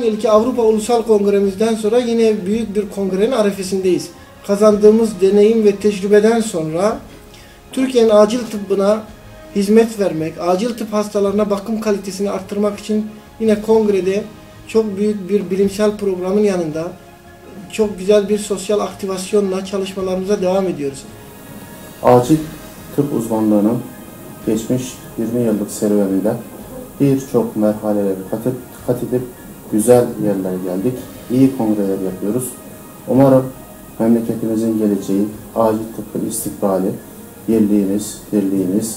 geçen yılki Avrupa Ulusal Kongremizden sonra yine büyük bir kongrenin arifesindeyiz. Kazandığımız deneyim ve tecrübeden sonra Türkiye'nin acil tıbbına hizmet vermek, acil tıp hastalarına bakım kalitesini arttırmak için yine kongrede çok büyük bir bilimsel programın yanında çok güzel bir sosyal aktivasyonla çalışmalarımıza devam ediyoruz. Acil tıp uzmanlığının geçmiş 20 yıllık serüveninde birçok merhaleleri kat edip güzel yerlere geldik. İyi kongreler yapıyoruz. Umarım memleketimizin geleceği, acil tıbbın istikbali, birliğiniz, birliğiniz,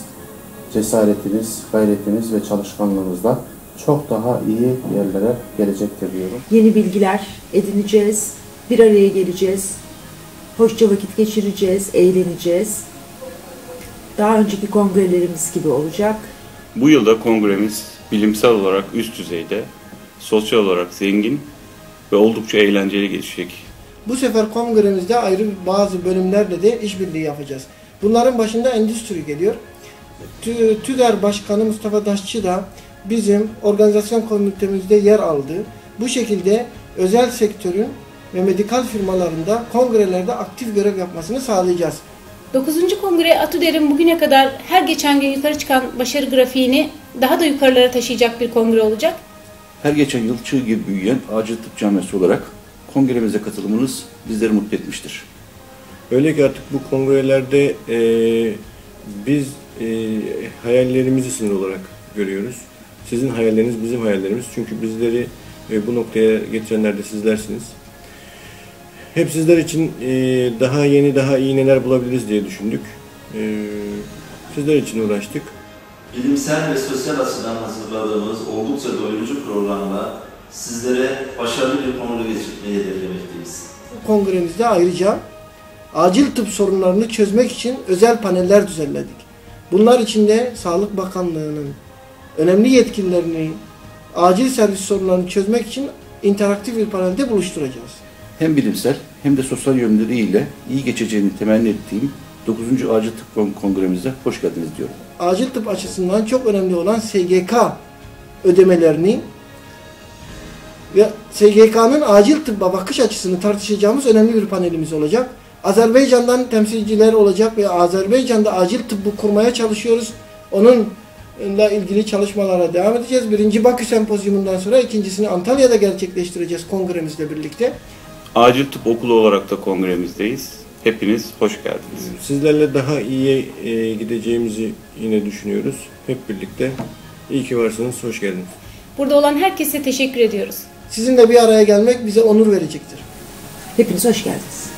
cesaretiniz, gayretiniz ve çalışkanlığınızla çok daha iyi yerlere gelecektir diyorum. Yeni bilgiler edineceğiz, bir araya geleceğiz, hoşça vakit geçireceğiz, eğleneceğiz. Daha önceki kongrelerimiz gibi olacak. Bu yılda kongremiz bilimsel olarak üst düzeyde, sosyal olarak zengin ve oldukça eğlenceli geçecek. Bu sefer kongremizde ayrı bazı bölümlerle de işbirliği yapacağız. Bunların başında endüstri geliyor. Tü- TÜDER Başkanı Mustafa Daşçı da bizim organizasyon komitemizde yer aldı. Bu şekilde özel sektörün ve medikal firmalarında kongrelerde aktif görev yapmasını sağlayacağız. 9. Kongre Atuder'in bugüne kadar her geçen gün yukarı çıkan başarı grafiğini daha da yukarılara taşıyacak bir kongre olacak. Her geçen yıl çığ gibi büyüyen acil tıp camiası olarak kongremize katılımınız bizleri mutlu etmiştir. Öyle ki artık bu kongrelerde e, biz e, hayallerimizi sınır olarak görüyoruz. Sizin hayalleriniz bizim hayallerimiz. Çünkü bizleri e, bu noktaya getirenler de sizlersiniz. Hep sizler için e, daha yeni, daha iyi neler bulabiliriz diye düşündük. E, sizler için uğraştık. Bilimsel ve sosyal açıdan hazırladığımız oldukça doyurucu programla sizlere başarılı bir kongre geçirmeyi hedeflemekteyiz. kongremizde ayrıca acil tıp sorunlarını çözmek için özel paneller düzenledik. Bunlar içinde Sağlık Bakanlığı'nın önemli yetkililerini acil servis sorunlarını çözmek için interaktif bir panelde buluşturacağız. Hem bilimsel hem de sosyal yönleriyle iyi geçeceğini temenni ettiğim 9. Acil Tıp Kon- Kongremize hoş geldiniz diyorum. Acil tıp açısından çok önemli olan SGK ödemelerini ve SGK'nın acil tıbba bakış açısını tartışacağımız önemli bir panelimiz olacak. Azerbaycan'dan temsilciler olacak ve Azerbaycan'da acil tıbbı kurmaya çalışıyoruz. Onunla ilgili çalışmalara devam edeceğiz. Birinci Bakü Sempozyumundan sonra ikincisini Antalya'da gerçekleştireceğiz kongremizle birlikte. Acil tıp okulu olarak da kongremizdeyiz. Hepiniz hoş geldiniz. Sizlerle daha iyiye e, gideceğimizi yine düşünüyoruz. Hep birlikte. İyi ki varsınız, hoş geldiniz. Burada olan herkese teşekkür ediyoruz. Sizinle bir araya gelmek bize onur verecektir. Hepiniz hoş geldiniz.